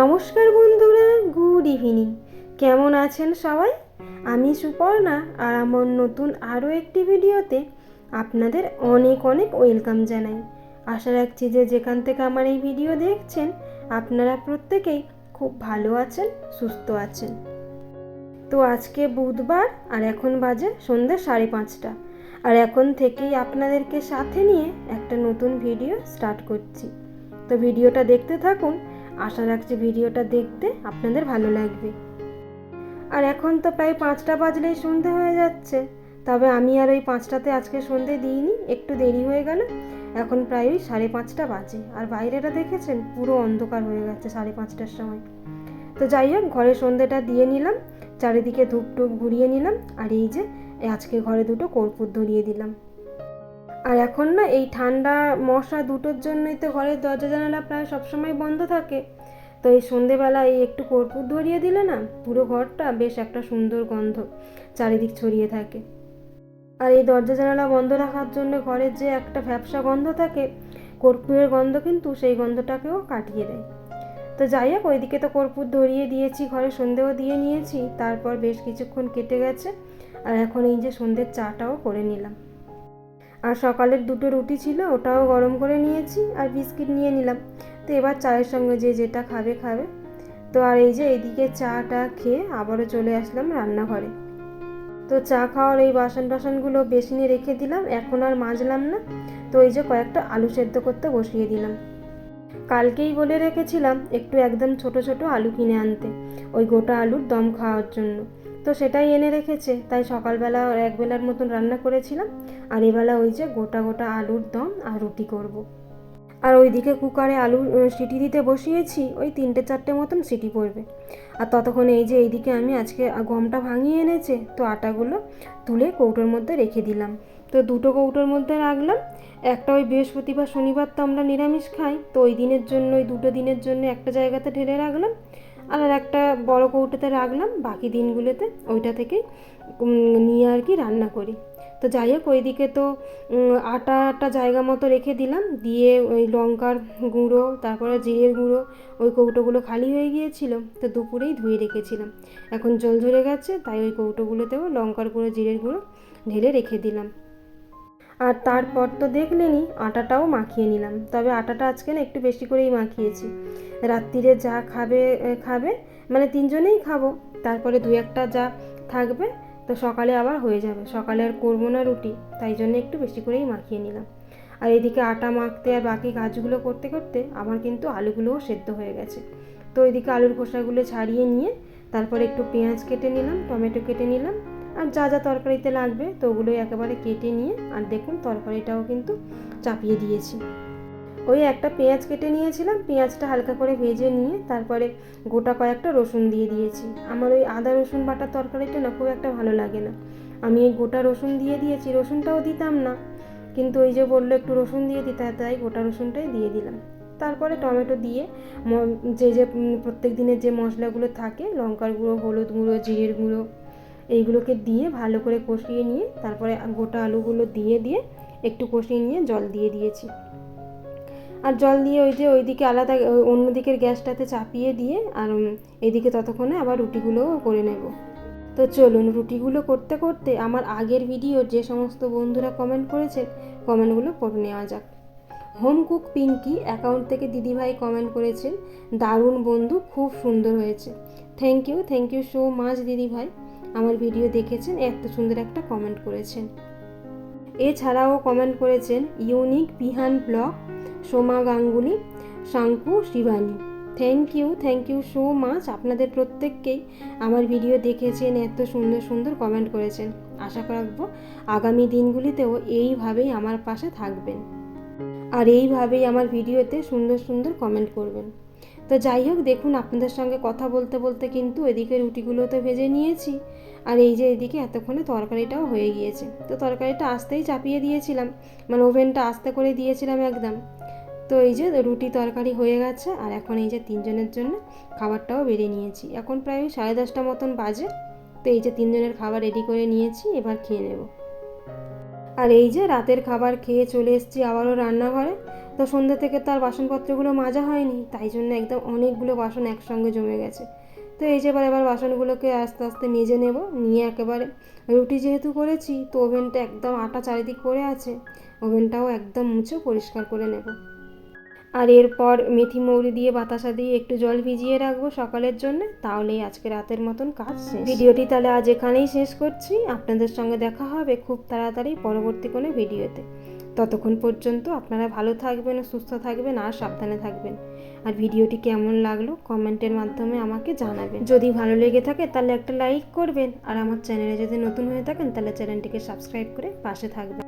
নমস্কার বন্ধুরা good evening কেমন আছেন সবাই? আমি সুপর্ণা আর আমার নতুন আরও একটি ভিডিওতে আপনাদের অনেক অনেক ওয়েলকাম জানাই। আশা রাখছি যে যেখান থেকে আমার এই ভিডিও দেখছেন, আপনারা প্রত্যেকেই খুব ভালো আছেন, সুস্থ আছেন। তো আজকে বুধবার আর এখন বাজে সন্ধ্যে সাড়ে পাঁচটা। আর এখন থেকেই আপনাদেরকে সাথে নিয়ে একটা নতুন ভিডিও স্টার্ট করছি। তো ভিডিওটা দেখতে থাকুন আশা রাখছি ভিডিওটা দেখতে আপনাদের ভালো লাগবে। আর এখন তো প্রায় পাঁচটা বাজলেই সন্ধে হয়ে যাচ্ছে। তবে আমি আর ওই পাঁচটাতে আজকে সন্ধে দিইনি, একটু দেরি হয়ে গেল। এখন প্রায় ওই সাড়ে পাঁচটা বাজে। আর বাইরেটা দেখেছেন? পুরো অন্ধকার হয়ে গেছে সাড়ে পাঁচটার সময়। তো যাই হোক, ঘরে সন্ধেটা দিয়ে নিলাম, চারিদিকে ধূপ টুপ ঘুরিয়ে নিলাম, আর এই যে আজকে ঘরে দুটো কর্পূর ধরিয়ে দিলাম। আর এখন না এই ঠান্ডা মশা দুটোর জন্যই তো ঘরের দরজা জানালা প্রায় সবসময় বন্ধ থাকে। তো এই সন্ধেবেলা এই একটু কর্পূর ধরিয়ে দিলে না পুরো ঘরটা বেশ একটা সুন্দর গন্ধ চারিদিক ছড়িয়ে থাকে। আর এই দরজা জানালা বন্ধ রাখার জন্য ঘরের যে একটা ভ্যাবসা গন্ধ থাকে, কর্পূরের গন্ধ কিন্তু সেই গন্ধটাকেও কাটিয়ে দেয়। তো যাই হোক, ওইদিকে তো কর্পূর ধরিয়ে দিয়েছি, ঘরে সন্ধেও দিয়ে নিয়েছি, তারপর বেশ কিছুক্ষণ কেটে গেছে। আর এখন এই যে সন্ধ্যের চাটাও করে নিলাম। আর সকালের দুটো রুটি ছিল, ওটাও গরম করে নিয়েছি আর বিস্কিট নিয়ে নিলাম। তো এবার চায়ের সঙ্গে যে যেটা খাবে খাবে। তো আর এই যে এইদিকে চাটা খেয়ে আবারও চলে আসলাম রান্নাঘরে। তো চা খাওয়ার এই বাসন টাসনগুলো বেসিনে রেখে দিলাম, এখন আর মাজলাম না। তো এই যে কয়েকটা আলু সেদ্ধ করতে বসিয়ে দিলাম। কালকেই বলে রেখেছিলাম একটু একদম ছোট ছোট আলু কিনে আনতে, ওই গোটা আলুর দম খাওয়ার জন্য। তো সেটাই এনে রেখেছে। তাই সকালবেলা একবেলার মতন রান্না করেছিলাম। আর এবেলা ওই যে গোটা গোটা আলুর দম আর রুটি করব। আর ওইদিকে কুকারে আলু সিটি দিতে বসিয়েছি, ওই তিনটে চারটে মতন সিটি পড়বে। আর ততক্ষণে এই যে এইদিকে আমি আজকে গমটা ভাঙিয়ে এনেছে, তো আটাগুলো তুলে কৌটোর মধ্যে রেখে দিলাম। তো দুটো কৌটোর মধ্যে রাখলাম। একটা ওই বৃহস্পতিবার শনিবার তো আমরা নিরামিষ খাই, তো ওই দিনের জন্য, ওই দুটো দিনের জন্য একটা জায়গাতে ঢেলে রাখলাম। আর একটা বড় কৌটোতে রাখলাম, বাকি দিনগুলোতে ওইটা থেকে নিয়ে আর কি রান্না করি। তো যাই হোক, ওইদিকে তো আটাটা জায়গা মতো রেখে দিলাম, দিয়ে ওই লঙ্কার গুঁড়ো, তারপরে জিরের গুঁড়ো, ওই কৌটোগুলো খালি হয়ে গিয়েছিল, তো দুপুরেই ধুয়ে রেখেছিলাম। এখন জল ঝরে গেছে, তাই ওই কৌটোগুলোতেও লঙ্কার গুঁড়ো, জিরের গুঁড়ো ঢেলে রেখে দিলাম। আর তারপর তো দেখলেনি আটাটাও মাখিয়ে নিলাম। তবে আটাটা আজকে না একটু বেশি করেই মাখিয়েছি। রাত্রিরে যা খাবে খাবে মানে তিনজনেই খাব। তারপরে দু একটা যা থাকবে, তো সকালে আবার হয়ে যাবে। সকালে আর করব না রুটি, তাই জন্য একটু বেশি করেই মাখিয়ে নিলাম। আর এদিকে আটা মাখতে আর বাকি কাজগুলো করতে করতে আমার কিন্তু আলুগুলোও সেদ্ধ হয়ে গেছে। তো এদিকে আলুর খোসাগুলো ছাড়িয়ে নিয়ে, তারপরে একটু পেঁয়াজ কেটে নিলাম, টমেটো কেটে নিলাম আর যা যা তরকারিতে লাগবে তো ওগুলোই একেবারে কেটে নিয়ে, আর দেখুন তরকারিটাও কিন্তু চাপিয়ে দিয়েছি। ওই একটা পেঁয়াজ কেটে নিয়েছিলাম, পেঁয়াজটা হালকা করে ভেজে নিয়ে তারপরে গোটা কয়েকটা রসুন দিয়ে দিয়েছি। আমার ওই আদা রসুন বাটার তরকারিটা না খুব একটা ভালো লাগে না। আমি এই গোটা রসুন দিয়ে দিয়েছি, রসুনটাও দিতাম না। কিন্তু ওই যে বলল একটু রসুন দিয়ে দিতে, তাই গোটা রসুনটাই দিয়ে দিলাম। তারপরে টমেটো দিয়ে যে যে প্রত্যেক দিনের যে মশলাগুলো থাকে, লঙ্কার গুঁড়ো, হলুদ গুঁড়ো, জিরের গুঁড়ো এইগুলোকে দিয়ে ভালো করে কষিয়ে নিয়ে তারপরে গোটা আলুগুলো দিয়ে দিয়ে একটু কষিয়ে নিয়ে জল দিয়ে দিয়েছি। আর জল দিয়ে ওই যে ওইদিকে আলাদা অন্য দিকের গ্যাসটাতে চাপিয়ে দিয়ে আর এদিকে ততক্ষণে আবার রুটিগুলোও করে নেব। তো চলুন রুটিগুলো করতে করতে আমার আগের ভিডিও যে সমস্ত বন্ধুরা কমেন্ট করেছে কমেন্টগুলো পড়ে নেওয়া যাক। হোম কুক পিঙ্কি অ্যাকাউন্ট থেকে দিদিভাই কমেন্ট করেছেন, দারুণ বন্ধু, খুব সুন্দর হয়েছে। Thank you thank you so much দিদিভাই। আমার ভিডিও দেখেছেন, এত সুন্দর একটা কমেন্ট করেছেন। এছাড়াও কমেন্ট করেছেন unique Bihan blog Soma Ganguly Shanku Shivani. Thank you thank you so much আপনাদের প্রত্যেককেই আমার ভিডিও দেখেছেন, এত সুন্দর সুন্দর কমেন্ট করেছেন। আশা রাখব আগামী দিনগুলিতেও এইভাবেই আমার পাশে থাকবেন। আর এইভাবেই আমার ভিডিওতে সুন্দর সুন্দর কমেন্ট করবেন। তো যাই হোক, দেখুন, আপনাদের সঙ্গে কথা বলতে বলতে কিন্তু এদিকে রুটিগুলো তো ভেজে নিয়েছি। আর এই যে এদিকে এতক্ষণে তরকারিটাও হয়ে গিয়েছে। তো তরকারিটা আসতেই চাপিয়ে দিয়েছিলাম। মানে ওভেনটা আস্তে করে দিয়েছিলাম একদম। তো এই যে রুটি তরকারি হয়ে গেছে, আর এখন এই যে তিনজনের জন্য খাবারটাও বেড়ে নিয়েছি। এখন প্রায় সাড়ে দশটা মতন বাজে। তো এই যে তিনজনের খাবার রেডি করে নিয়েছি, এবার খেয়ে নেব। আর এই যে রাতের খাবার খেয়ে চলে এসেছি আবারও রান্নাঘরে। তো সন্ধ্যা থেকে তার বাসনপত্রগুলো মাজা হয়নি, তাই জন্য একদম অনেকগুলো বাসন একসঙ্গে জমে গেছে। তো এই যে এবার এবার বাসনগুলোকে আস্তে আস্তে মেজে নেব। নিয়ে একেবারে রুটি যেহেতু করেছি, তো ওভেনটা একদম আটা চারিদিক পড়ে আছে, ওভেনটাও একদম মুছে পরিষ্কার করে নেব। আর এরপর মেথি মৌরি দিয়ে বাতাসা দিয়ে একটু জল ভিজিয়ে রাখব সকালের জন্য। তাহলেই আজকে রাতের মতন কাজ শেষ। ভিডিওটি তাহলে আজ এখানেই শেষ করছি। আপনাদের সঙ্গে দেখা হবে খুব তাড়াতাড়ি পরবর্তী কোনো ভিডিওতে। ততক্ষণ পর্যন্ত আপনারা ভালো থাকবেন, সুস্থ থাকবেন আর সাবধানে থাকবেন। আর ভিডিওটি কেমন লাগল কমেন্টের মাধ্যমে আমাকে জানাবেন। যদি ভালো লেগে থাকে তাহলে একটা লাইক করবেন। আর আমার চ্যানেলে যদি নতুন হয়ে থাকেন তাহলে চ্যানেলটিকে সাবস্ক্রাইব করে পাশে থাকবেন।